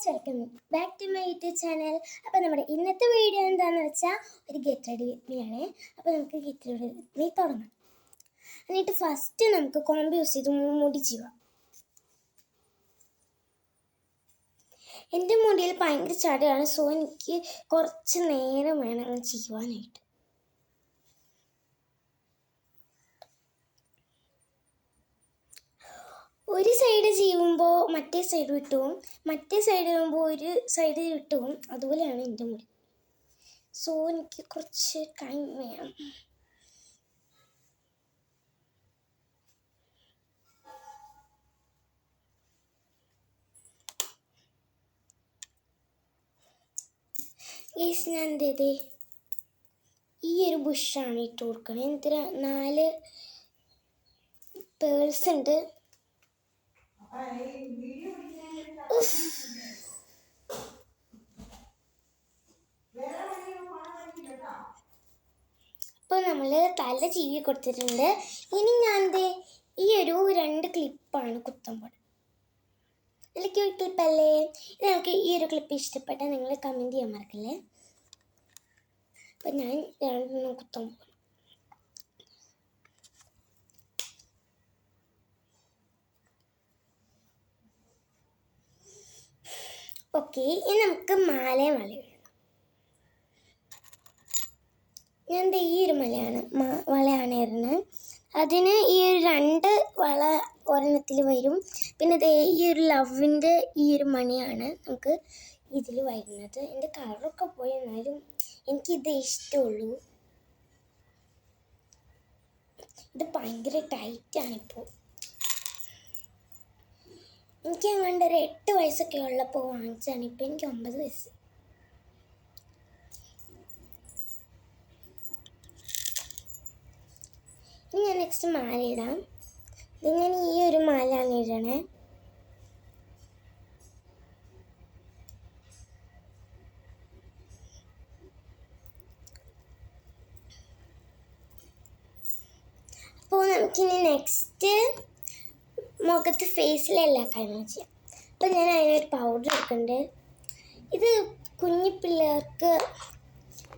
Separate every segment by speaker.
Speaker 1: Guys welcome back to my YouTube channel അപ്പോൾ നമ്മുടെ ഇന്നത്തെ വീഡിയോ എന്താണെന്ന് വെച്ചാൽ ഒരു ഗെറ്റ് റെഡി വിത്ത് ആണ്. അപ്പോൾ നമുക്ക് ഗെറ്റ് റെഡി വിത്ത് തുടങ്ങാം. എന്നിട്ട് ഫസ്റ്റ് നമുക്ക് കോമ്പ് യൂസ് ചെയ്ത് മുടി ചെയ്യുക. എന്റെ മുടിയിൽ ഭയങ്കര ചടയാണ് സോ എനിക്ക് കുറച്ച് നേരം വേണം ചെയ്യുവാനായിട്ട്. ഒരു ചെയ്യുമ്പോൾ മറ്റേ സൈഡ് വിട്ടുപോകും മറ്റേ സൈഡ് ചെയ്യുമ്പോൾ ഒരു സൈഡ് വിട്ടുപോകും അതുപോലെയാണ് എന്റെ മുടി. സോ എനിക്ക് കുറച്ച് ടൈം വേണം. ഗീസ് ഞാൻ എന്തേ ഈ ഒരു ബുഷാണ് ഇട്ട് കൊടുക്കണത് എന്തിനാ നാല് പേഴ്സ് ഉണ്ട്. അപ്പോൾ നമ്മൾ തല ചീവി കൊടുത്തിട്ടുണ്ട്. ഇനി ഞാൻ ഈ ഒരു രണ്ട് ക്ലിപ്പാണ് കുത്തുമ്പോൾ ഇതിലേക്ക് ക്ലിപ്പല്ലേ നിങ്ങൾക്ക് ഈ ഒരു ക്ലിപ്പ് ഇഷ്ടപ്പെട്ടാൽ നിങ്ങൾ കമന്റ് ചെയ്യാൻ മറക്കല്ലേ? അപ്പം ഞാൻ രണ്ടെണ്ണം കുത്താൻ ഓക്കെ ഇനി നമുക്ക് മാലയും ഇടണം ഞാൻ എന്താ ഈ ഒരു മലയാണ് വളയാണ് ഇടുന്നത്. അതിന് ഈ ഒരു രണ്ട് വള ഒരെണ്ണത്തിൽ വരും. പിന്നെ ഇത് ഈ ഒരു ലവിന്റെ ഈ ഒരു മണിയാണ് നമുക്ക് ഇതിൽ വരുന്നത്. എന്റെ കളറൊക്കെ പോയി എന്നാലും എനിക്കിത് ഇഷ്ടമുള്ളൂ. ഇത് ഭയങ്കര ടൈറ്റാണ് ഇപ്പോൾ. എനിക്ക് അങ്ങാണ്ട് ഒരു എട്ട് വയസ്സൊക്കെ ഉള്ളപ്പോൾ വാങ്ങിച്ചാണ് ഇപ്പം എനിക്ക് ഒമ്പത് വയസ്സ്. ഇനി ഞാൻ നെക്സ്റ്റ് മാല ഇടാം. ഇത് ഞാൻ ഈ ഒരു മാലയാണ് ഇടണേ. അപ്പോൾ നമുക്കിനി നെക്സ്റ്റ് മുഖത്ത് ഫേസിലെല്ലാ കാര്യങ്ങൾ ചെയ്യാം. അപ്പം ഞാൻ അതിനൊരു പൗഡർ എടുക്കുന്നുണ്ട് ഇത് കുഞ്ഞു പിള്ളേർക്ക്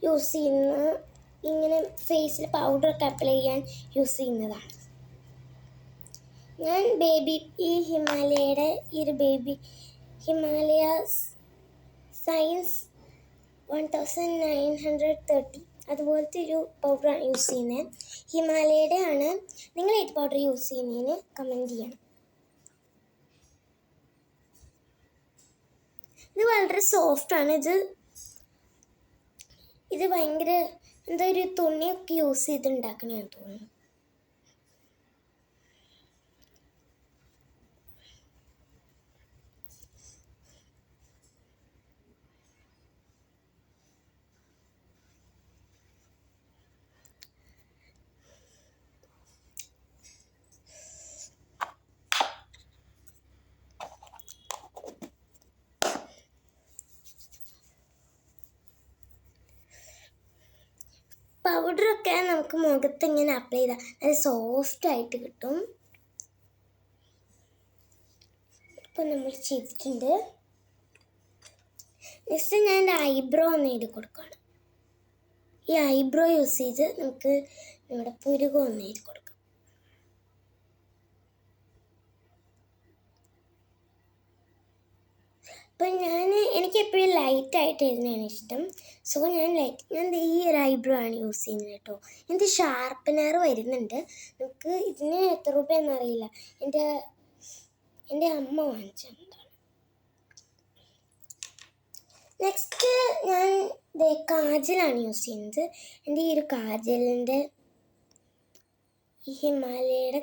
Speaker 1: യൂസ് ചെയ്യുന്ന ഇങ്ങനെ ഫേസിൽ പൗഡറൊക്കെ അപ്ലൈ ചെയ്യാൻ യൂസ് ചെയ്യുന്നതാണ്. ഞാൻ ബേബി ഈ ഹിമാലയയുടെ ഈ ഒരു baby Himalaya science one thousand nine hundred thirty അതുപോലത്തെ ഒരു പൗഡറാണ് യൂസ് ചെയ്യുന്നത് ഹിമാലയയുടെ ആണ്. നിങ്ങൾ ഏത് പൗഡർ യൂസ് ചെയ്യുന്നതിന് കമന്റ് ചെയ്യണം. ഇത് വളരെ സോഫ്റ്റാണ് ഇത് ഇത് ഭയങ്കര എന്താ ഒരു തുണിയൊക്കെ യൂസ് ചെയ്ത് ഉണ്ടാക്കണമെന്ന് തോന്നുന്നു. പൗഡറൊക്കെ നമുക്ക് മുഖത്ത് ഇങ്ങനെ അപ്ലൈ ചെയ്താൽ നല്ല സോഫ്റ്റ് ആയിട്ട് കിട്ടും. ഇപ്പം നമ്മൾ ചെയ്തിട്ടുണ്ട്. നെക്സ്റ്റ് ഞാൻ എന്റെ ഐബ്രോ ഒന്ന് എഴുതി കൊടുക്കുകയാണ് ഈ ഐബ്രോ യൂസ് ചെയ്ത് നമുക്ക് നമ്മുടെ പുരുകം ഒന്ന് എഴുതി കൊടുക്കാം അപ്പം ഞാൻ എപ്പോഴും ലൈറ്റ് ആയിട്ട് എഴുതുന്നതാണ് ഇഷ്ടം. സോ ഞാൻ ലൈറ്റ് ഞാൻ ഈ ഒരു ഐബ്രോ ആണ് യൂസ് ചെയ്യുന്നത് കേട്ടോ. എന്റെ ഷാർപ്പനർ വരുന്നുണ്ട്. നമുക്ക് ഇതിന് എത്ര രൂപ അറിയില്ല. എന്റെ എന്റെ അമ്മ വാങ്ങിച്ചതാണ് നെക്സ്റ്റ് ഞാൻ കാജലാണ് യൂസ് ചെയ്യുന്നത്. എന്റെ ഈ ഒരു കാജലിന്റെ ഈ ഹിമാലയയുടെ